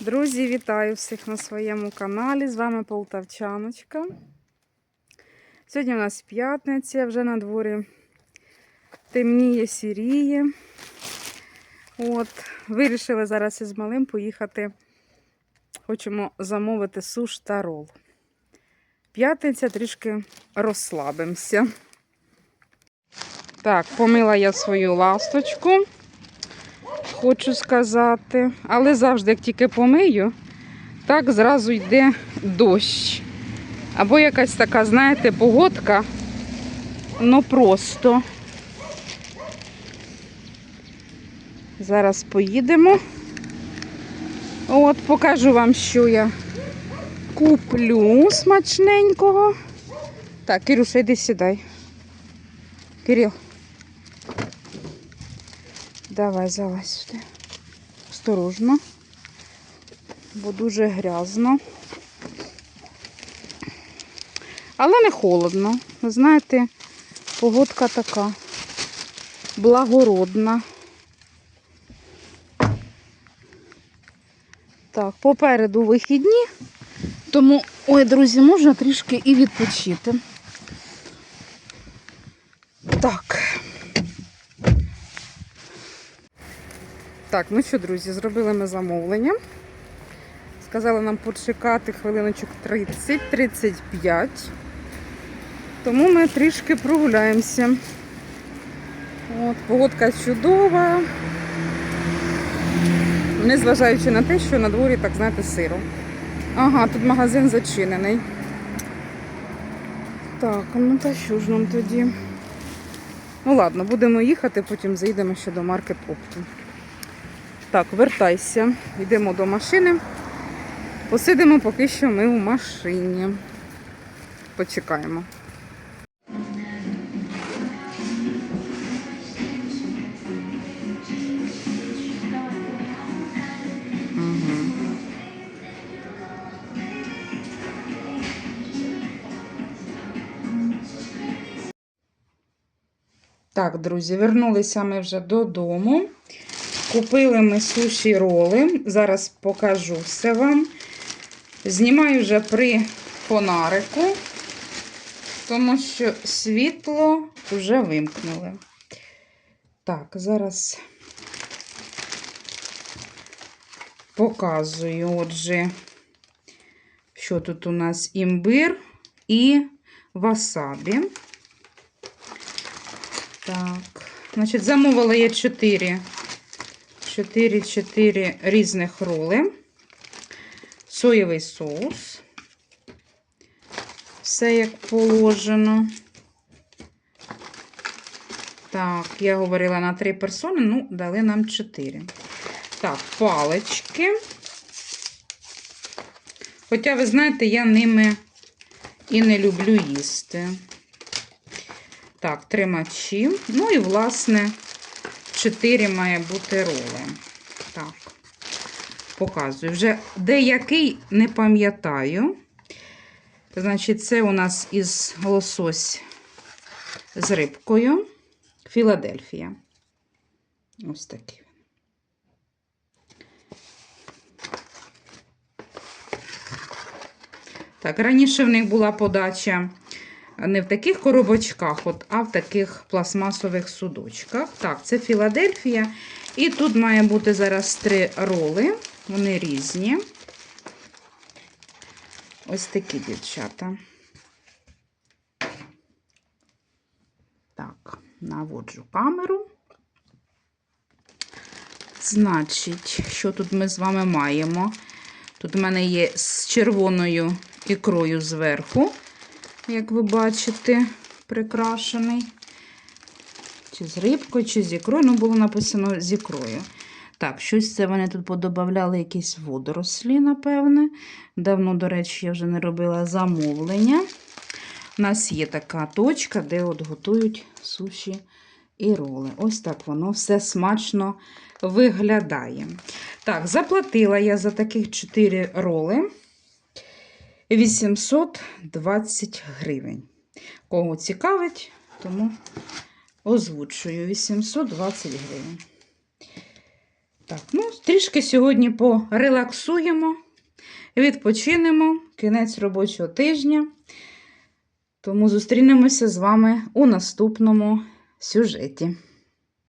Друзі, вітаю всіх на своєму каналі. З вами Полтавчаночка. Сьогодні у нас п'ятниця, вже на дворі темніє, сіріє. От, вирішили зараз із малим поїхати. Хочемо замовити суш та рол. П'ятниця трішки розслабимося. Так, помила я свою ласточку хочу сказати. Але завжди, як тільки помию, так зразу йде дощ. Або якась така, знаєте, погодка. Ну просто. Зараз поїдемо. От, покажу вам, що я куплю смачненького. Так, Кирюша, йди сідай. Кирил. Давай залазь сюди. Осторожно, бо дуже грязно. Але не холодно. Ви знаєте, погодка така благородна. Так, попереду вихідні, тому, ой, друзі, можна трішки і відпочити. Так. Так, ну що, друзі, зробили ми замовлення. Сказали нам почекати хвилиночок 30-35. Тому ми трішки прогуляємося. От, погодка чудова. Незважаючи на те, що на дворі, так знаєте, сиро. Ага, тут магазин зачинений. Так, ну та що ж нам тоді? Ну ладно, будемо їхати, потім заїдемо ще до маркет опту. Так, вертайся. Йдемо до машини. Посидимо поки що ми у машині. Почекаємо. Так, друзі, вернулися ми вже додому. Купили ми суші роли. Зараз покажу все вам. Знімаю вже при фонарику, тому що світло вже вимкнули. Так, зараз показую, отже, що тут у нас імбир і васабі. Так, значить, замовила я 4 4-4 різних роли, соєвий соус. Все як положено. Так, я говорила на 3 персони, ну, дали нам 4. Так, палички. Хоча, ви знаєте, я ними і не люблю їсти. Так, тримачі. Ну і, власне, 4 має бути роли. Так, показую. Вже деякий не пам'ятаю. Значить, це у нас із лосось з рибкою. Філадельфія. Ось такий. Так, раніше в них була подача не в таких коробочках, от, а в таких пластмасових судочках. Так, це Філадельфія. І тут має бути зараз три роли. Вони різні. Ось такі дівчата. Так, наводжу камеру. Значить, що тут ми з вами маємо? Тут в мене є з червоною ікрою зверху як ви бачите, прикрашений. Чи з рибкою, чи з ікрою. Ну, було написано з ікрою. Так, щось це вони тут подобавляли якісь водорослі, напевне. Давно, до речі, я вже не робила замовлення. У нас є така точка, де от готують суші і роли. Ось так воно все смачно виглядає. Так, заплатила я за таких 4 роли. 820 гривень. Кого цікавить, тому озвучую 820 гривень. Так, ну, трішки сьогодні порелаксуємо, відпочинемо. Кінець робочого тижня. Тому зустрінемося з вами у наступному сюжеті.